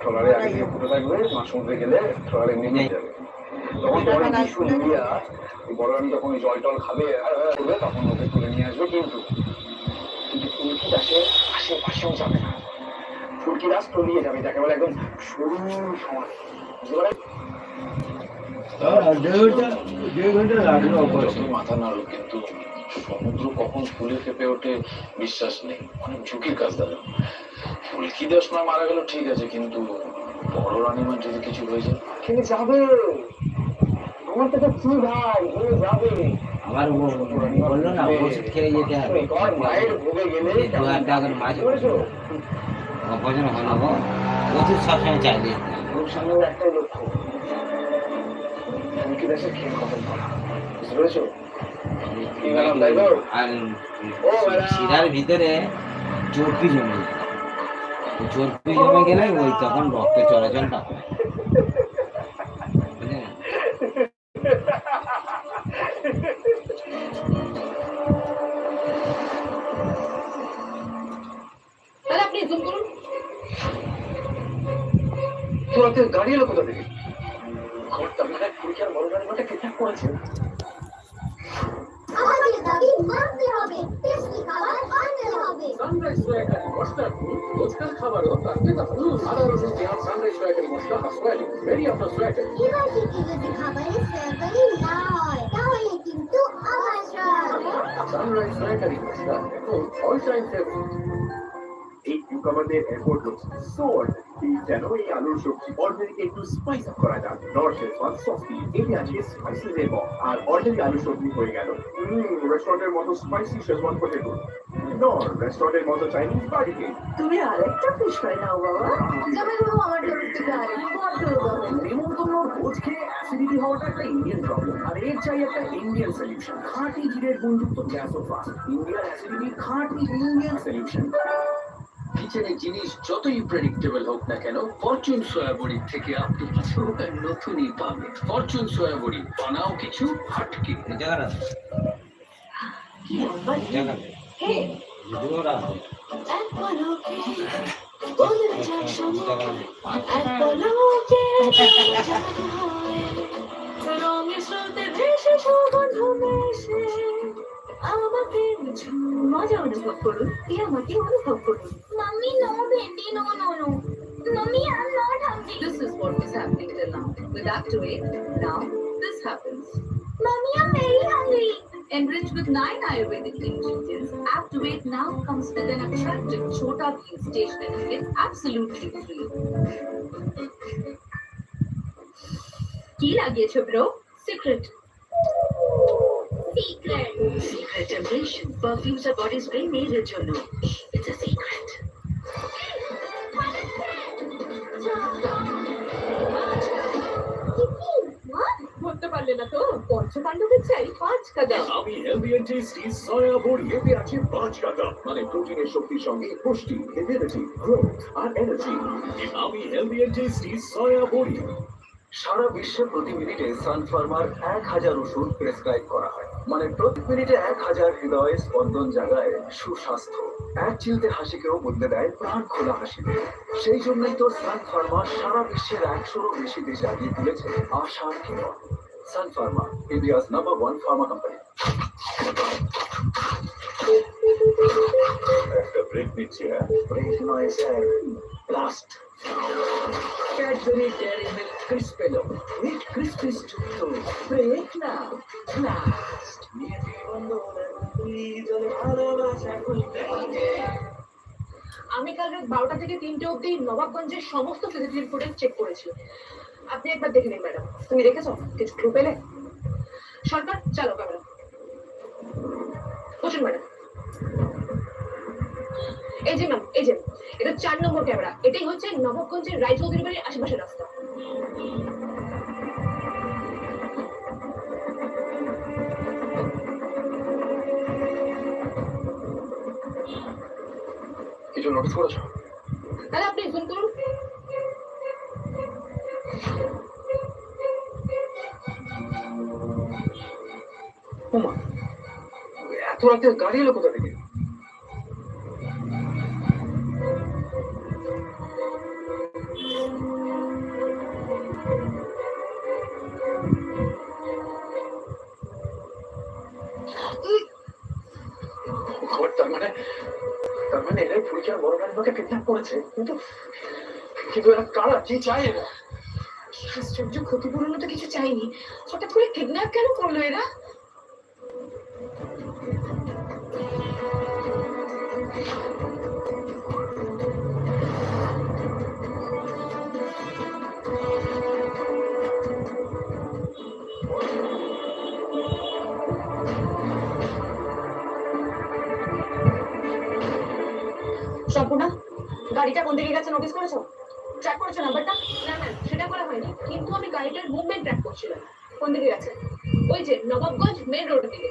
ট্রলারে আগে সমুদ্রে গেলে ট্রলারে নিয়ে যাবে। তখন তোমার যখন জল টল খাবে করবে তখন ওকে তুলে নিয়ে আসবে কিন্তু। কিন্তু ফুলকি দাসের আশেপাশেও যাবে না। ফুলকি দাস তলিয়ে যাবে যাকে বলে একদম সরু সমাজ বুঝতে পারলে? যত মাথা নাড়ো কিন্তু সমুদ্র কখন ফুলে ফেপে ওঠে বিশ্বাস নেই। অনেক ঝুঁকির কাজ দাদা। ফুলকি দাস নয় মারা গেল ঠিক আছে কিন্তু বড় রানীমার যদি কিছু হয়ে যায়। কিন্তু যাবে? আমার তো কি ভাই ও যাবে? আমার ও বলল না ওষুধ খেয়ে যেতে হবে। ভোগে গেলে দু হাজার টাকার মাছ? ভজন হলো গো। ওষুধ সবসময় চাইলে ওর একটাই খেয়ে খতম করা বুঝতে পেরেছ। শিরার ভিতরে চর্বি জমে যায়। চর্বি জমে গেলে ওই তখন রক্ত চলাচলটা হয় আপনি জুম করুন গাড়ি এলো কোথা থেকে ঘরটা মানে ফুলকি আর বড় রানীমাটা কিডন্যাপ করেছে? আমাদের দাবি মানতে হবে টেস্টি খাবার আনতে হবে। সানরাইজ সয়াকারি মশলা রোজকার খাবারও তার থেকে ভালো আদা রসুন পেঁয়াজ সানরাইজ সয়াকারি মশলা হাসপাতালি রেডি আপনার সয়াকারি এবার যদি খাবারে সরকারি না হয় তাহলে কিন্তু অবাসর সানরাইজ সয়াকারি মশলা এখন অল টাইম ফেভারিট এই কিউকামারদের এফোর্ট লুকস সো যেন এই আলুর সবজি অর্ডারিকে একটু স্পাইস আপ করা যায় নর শেজওয়ান সস এতে আছে স্পাইসি রেবক আর অর্ডারি আলু সবজি হয়ে গেল। রেস্টুরেন্টের মতো spicy Schezwan potato Indian problem আর এর চাই একটা ইন্ডিয়ান সলিউশন খাঁটি জিরের বন্ধুত্ব গ্যাসোফাস্ট ইন্ডিয়ান অ্যাসিডিটি খাঁটি ইন্ডিয়ান সলিউশন কিচেনের জিনিস যতই প্রেডিক্টেবল হোক না কেন ফরচুন সয়া বড়ির থেকে আপনি কিছু নতুনই পাবেন। ফরচুন সয়া বড়ি বানাও কিছু হাটকে। এই এই এই রঙে স্রোতে ভেসে সুগন্ধ মেশে আমাকে মজা অনুভব করুন এই আমাকে অনুভব করুন Mummy, no, Bindi, no, no, no. Mummy, I'm not hungry. This is what is happening till now. With Activate, now this happens. Mummy, I'm very hungry. Enriched with nine Ayurvedic ingredients, Activate now comes with an attractive Chota Bean stationery kit absolutely free. কি লাগিয়েছো bro secret Secret. জন্য? পারলে না তো পঞ্চপাণ্ডবের চাই পাঁচ কাদা আমি হেলদি টেস্টি সয়া আছে পাঁচ মানে প্রোটিনের শক্তির সঙ্গে পুষ্টি গ্রোথ আর এনার্জি আমি টেস্টি সয়া সারা বিশ্বে প্রতি মিনিটে সানফার্মার এক হাজার ওষুধ প্রেসক্রাইব করা হয় মানে প্রতি মিনিটে এক হাজার হৃদয় স্পন্দন জাগায় সুস্বাস্থ্য। এক চিলতে হাসিকেও বদলে দেয় প্রাণ খোলা হাসি সেই জন্যই তো সান ফার্মা সারা বিশ্বের একশোরও বেশি দেশে আগিয়ে তুলেছে আশার কিরণ Sun Pharma India's number one pharma company. Break নিচ্ছি হ্যাঁ ব্রেক নয় sir last Cadbury Dairy Milk Crispello with crispy যুক্ত ব্রেক না লাস্ট আমি কাল রাত বারোটা থেকে তিনটে অব্দি নবাবগঞ্জের সমস্ত সিসিটিভি ফুটেজ চেক করেছি। আপনি একবার দেখে নিন ম্যাডাম। তুমি দেখেছ? কিছু ক্লু পেলে? সরকার চালো ক্যামেরা। বসুন ম্যাডাম। এই যে ম্যাম এই যে এটা চার নম্বর ক্যামেরা এটাই হচ্ছে নবাবগঞ্জের রায়চৌধুরী বাড়ির আশেপাশের রাস্তা। কিছু নোটিস করেছ? তাহলে আপনি জুম করুন। এত রাতে গাড়ি এলো কোথা থেকে? মানে তার মানে এরাই ফুলকি বড় রানীমাকে কিডন্যাপ করেছে। কিন্তু কিন্তু এরা চায় এরা? আশ্চর্য তো কিছু চাইনি হঠাৎ করে কিডন্যাপ কেন করল এরা? গাড়িটা কোন দিকে গেছে নোটিস করেছ? ট্র্যাক করেছ নাম্বারটা না না, সেটা করা হয়নি, কিন্তু আমি গাড়িটার মুভমেন্ট ট্র্যাক করছিলাম। কোন দিকে গেছে? ওই যে নবাবগঞ্জ মেন রোডের দিকে।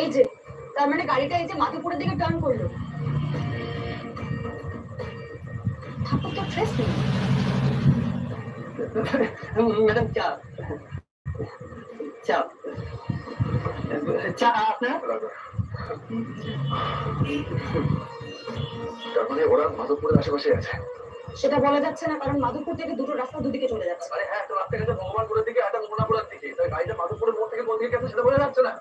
এই যে, তার মানে গাড়িটা এই যে মাধুপুরের দিকে টার্ন করল। ঠাকুর তো ট্রেস নেই। ম্যাডাম চা। চা। চা আপনার? তার মানে ওরা মাধবপুরের আশেপাশে আছে। সেটা বলা যাচ্ছে না কারণ মাধবপুর থেকে দুটো রাস্তা দুদিকে চলে যাচ্ছে। আরে হ্যাঁ তো ভগবানপুরের দিকে একটা মোহনাপুরের দিকে। তাই গাড়িটা মাধবপুরের মোড় থেকে কোন দিকে গেছে সেটা বোঝা যাচ্ছে না।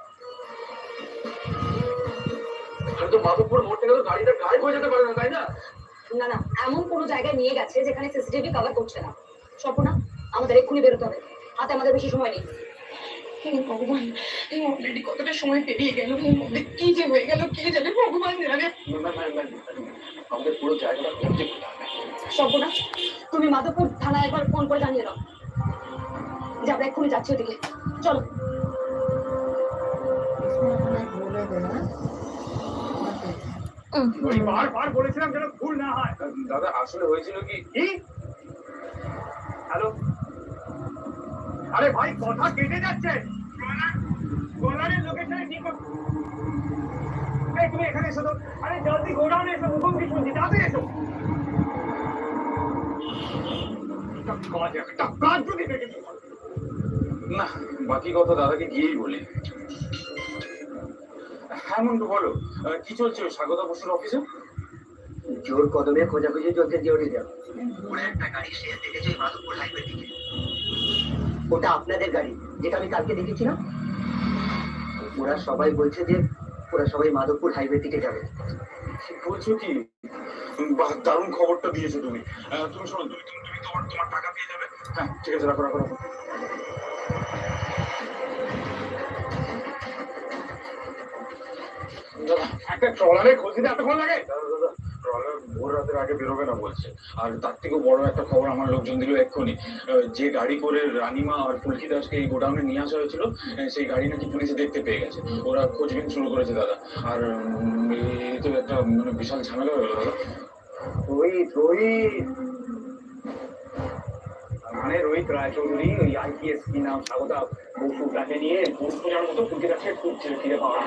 আরে তো মাধবপুর মোড় থেকে তো গাড়িটা গায়েব হয়ে যেতে পারে না তাই না? না না এমন কোনো জায়গায় নিয়ে গেছে যেখানে সিসিটিভি কভার করছে না। স্বপ্না আমাদের এক্ষুনি বেরোতে হবে। হাতে আমাদের বেশি সময় নেই। ভগবান এই অলরেডি কতটা সময় পেরিয়ে গেল এর মধ্যে কি যে হয়ে গেল কে জানে ভগবান জানে আমাদের পুরো জায়গাটা ঘুরতে স্বপ্না তুমি মাধবপুর থানায় একবার ফোন করে জানিয়ে দাও। যে আমরা এক্ষুনি যাচ্ছি ওদিকে। চলো। বলেছিলাম যেন ভুল না হয় দাদা আসলে হয়েছিল কি? কি? হ্যালো আরে ভাই কথা কেটে যাচ্ছে। গোলারের লোকেশনে কি কর এই তুমি এখানে এসো তো। আরে জলদি গোডাউনে এসো মুখোমুখি শুনছি? তাড়াতাড়ি এসো। একটা কাজ একটা কাজ যদি দেখে দিও। না বাকি কথা দাদাকে গিয়েই বলি। হ্যাঁ মন্টু বলো। কি চলছে ওই স্বাগতা বসুর অফিসে জোর কদমে খোঁজাখুঁজি চলছে জিওড়ি দেওয়া ওরা একটা গাড়ি সে দেখেছে মাধবপুর হাইওয়ে দিকে ওটা আপনাদের গাড়ি যেটা আমি কালকে দেখেছিলাম। ওরা সবাই বলছে যে ওরা সবাই মাধবপুর হাইওয়ে দিকে যাবে। বলছো কি? বাহ দারুণ খবরটা দিয়েছ তুমি। আহ, তুমি শোনো তুমি তুমি তুমি তোমার তোমার টাকা পেয়ে যাবে। হ্যাঁ ঠিক আছে রাখো রাখো রাখো। দাদা একটা ট্রলারে খোঁজ দিতে এতক্ষণ লাগে? দাদা দাদা ট্রলার ভোর রাতের আগে বেরোবে না বলছে। আর তার থেকেও বড় একটা খবর আমার লোকজন দিল এক্ষুনি। যে গাড়ি করে রানিমা আর ফুলকি দাসকে এই গোডাউনে নিয়ে আসা হয়েছিল সেই গাড়ি নাকি পুলিশে দেখতে পেয়ে গেছে। ওরা খোঁজবিন শুরু করেছে, দাদা। আর এই তো একটা মানে বিশাল ঝামেলা হয়ে গেল, দাদা। রোহিত রোহিত! মানে রোহিত রায়চৌধুরী, ওই আইপিএস কি নাম স্বাগতা বসু, তাকে নিয়ে ভোট খোঁজার মতো ফুলকে কাছে খুঁজছে, ফিরে পাওয়া।